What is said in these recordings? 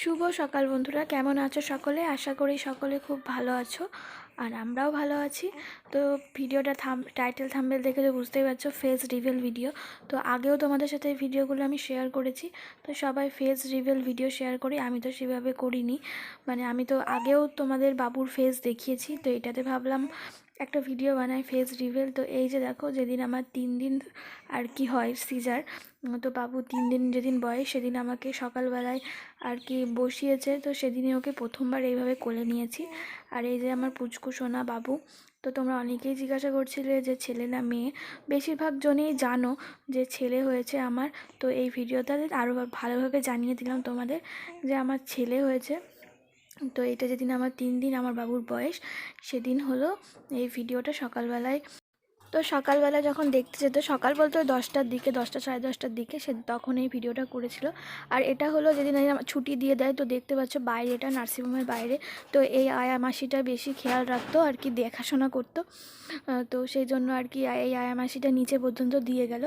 শুভ সকাল বন্ধুরা, কেমন আছো সকলে? আশা করি সকলে খুব ভালো আছো আর আমরাও ভালো আছি। তো ভিডিওটা থাম টাইটেল থাম্বেল দেখে তো বুঝতেই পারছ ফেস রিভেল ভিডিও তো আগেও তোমাদের সাথে ভিডিওগুলো আমি শেয়ার করেছি। তো সবাই ফেস রিভেল ভিডিও শেয়ার করি, আমি তো সেভাবে করিনি। মানে আমি তো আগেও তোমাদের বাবুর ফেস দেখিয়েছি, তো এটাতে ভাবলাম একটা ভিডিও বানাই ফেস রিভেল তো এই যে দেখো, যেদিন আমার তিন দিন আর কি হয় সিজার তো বাবু তিন দিন যেদিন বয়স, সেদিন আমাকে সকালবেলায় আর কি বসিয়েছে। তো সেদিনে ওকে প্রথমবার এইভাবে কোলে নিয়েছি। আর এই যে আমার পুচকু সোনা বাবু, তো তোমরা অনেকেই জিজ্ঞাসা করছিলে যে ছেলে না মেয়ে? বেশিরভাগ জনেই জানো যে ছেলে হয়েছে আমার। তো এই ভিডিওটা আরও ভালোভাবে জানিয়ে দিলাম তোমাদের যে আমার ছেলে হয়েছে। তো এটা যেদিন আমার তিন দিন আমার বাবুর বয়স, সেদিন হলো এই ভিডিওটা সকালবেলায়। তো সকালবেলা যখন দেখতে যেত, সকাল বলতে দশটার দিকে, দশটা সাড়ে দশটার দিকে সে তখন এই ভিডিওটা করেছিল। আর এটা হলো যেদিন ছুটি দিয়ে দেয়, তো দেখতে পাচ্ছ বাইরে এটা নার্সিংহোমের বাইরে। তো এই আয়া মাসিটা বেশি খেয়াল রাখতো আর কি, দেখাশোনা করতো। তো সেই জন্য আর কি এই আয়া মাসিটা নিচে পর্যন্ত দিয়ে গেল।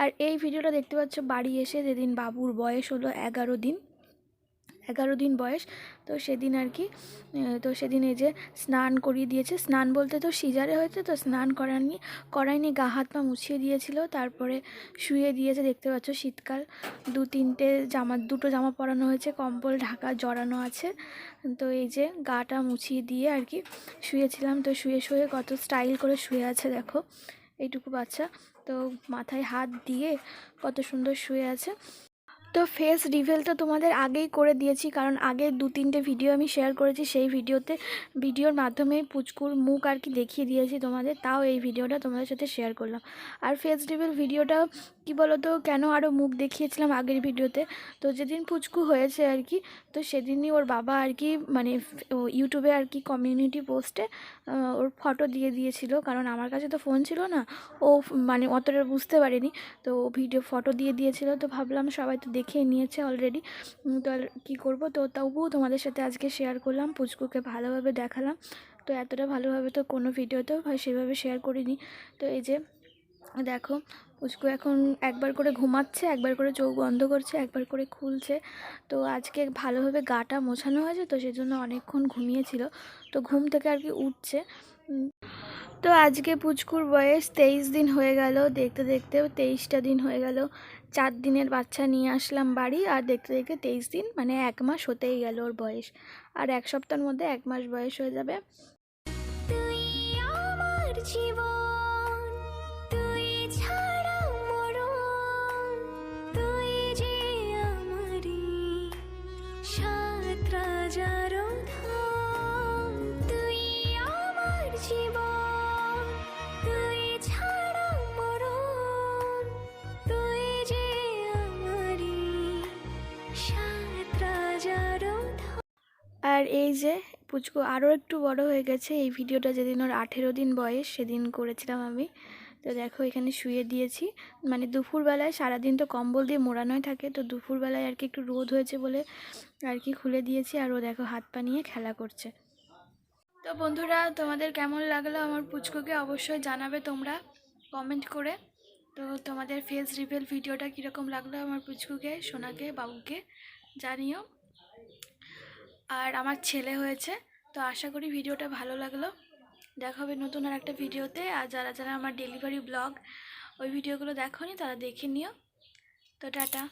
আর এই ভিডিওটা দেখতে পাচ্ছ বাড়ি এসে যেদিন বাবুর বয়স হলো এগারো দিন এগারো দিন বয়স, তো সেদিন আর কি তো সেদিন এই যে স্নান করিয়ে দিয়েছে। স্নান বলতে তো সিজারে হয়েছে তো স্নান করানি করায়নি, গা হাত পা মুছিয়ে দিয়েছিল, তারপরে শুয়ে দিয়েছে, দেখতে পাচ্ছ শীতকাল। দু তিনটে জামা, দুটো জামা পরানো হয়েছে, কম্বল, ঢাকা জড়ানো আছে। তো এই যে গাটা মুছিয়ে দিয়ে আর কি শুয়েছিলাম, তো শুয়ে শুয়ে কত স্টাইল করে শুয়ে আছে দেখো, এইটুকু বাচ্চা। তো মাথায় হাত দিয়ে কত সুন্দর শুয়ে আছে। তো ফেস রিভেল তো তোমাদের আগেই করে দিয়েছি, কারণ আগে দু তিনটে ভিডিও আমি শেয়ার করেছি, সেই ভিডিওতে ভিডিওর মাধ্যমে পুচকুর মুখ আর কি দেখিয়ে দিয়েছি তোমাদের, তাও এই ভিডিওটা তোমাদের সাথে শেয়ার করলাম। আর ফেস রিভেল ভিডিওটা কি বলো তো কেন আরও মুখ দেখিয়েছিলাম আগের ভিডিওতে তো যেদিন পুচকু হয়েছে আর কি, তো সেদিনই ওর বাবা আর কি মানে ইউটিউবে আর কি কমিউনিটি পোস্টে ওর ফটো দিয়ে দিয়েছিল, কারণ আমার কাছে তো ফোন ছিল না, ও মানে অতটা বুঝতে পারেনি, তো ভিডিও ফটো দিয়ে দিয়েছিল, তো ভাবলাম সবাই তো দেখে নিয়েছে অলরেডি তো কী করব? তো তবুও তোমাদের সাথে আজকে শেয়ার করলাম, পুচকুকে ভালোভাবে দেখালাম। তো এতটা ভালোভাবে তো কোনো ভিডিওতেও সেভাবে শেয়ার করিনি। তো এই যে, দেখো, পুচকু এখন একবার করে ঘুমাচ্ছে, একবার করে চোখ বন্ধ করছে, একবার করে খুলছে। তো আজকে ভালোভাবে গাটা মোছানো হয়েছে, তো সেই জন্য অনেকক্ষণ ঘুমিয়েছিল। তো ঘুম থেকে আর কি উঠছে। তো আজকে পুচকুর বয়স তেইশ দিন হয়ে গেল, দেখতে দেখতেও তেইশটা দিন হয়ে গেল। চার দিনের বাচ্চা নিয়ে আসলাম বাড়ি আর দেখতে দেখতে তেইশ দিন মানে এক মাস হতেই গেল ওর বয়স। আর এক সপ্তাহের মধ্যে এক মাস বয়স হয়ে যাবে। আর এই যে পুচকু আরও একটু বড় হয়ে গেছে, এই ভিডিওটা যেদিন ওর আঠেরো দিন বয়স, সেদিন করেছিলাম আমি। তো দেখো এখানে শুয়ে দিয়েছি। মানে দুপুরবেলায় সারাদিন তো কম্বল দিয়ে মোড়ানোই থাকে, তো দুপুরবেলায় আর কি একটু রোদ হয়েছে বলে আর কি খুলে দিয়েছি আর ও দেখো হাত পা নিয়ে খেলা করছে। তো বন্ধুরা, তোমাদের কেমন লাগল আমার পুচকুকে অবশ্যই জানাবে তোমরা কমেন্ট করে। তো তোমাদের ফেস রিভেল ভিডিওটা কীরকম লাগল আমার পুচকুকে, সোনাকে, বাবুকে জানিও। আর আমার ছেলে হয়েছে, তো আশা করি ভিডিওটা ভালো লাগল। দেখা হবে নতুন আর একটা ভিডিওতে। আর যারা যারা আমার ডেলিভারি ব্লগ ওই ভিডিওগুলো দেখো তারা দেখে নিও। তো টাটা।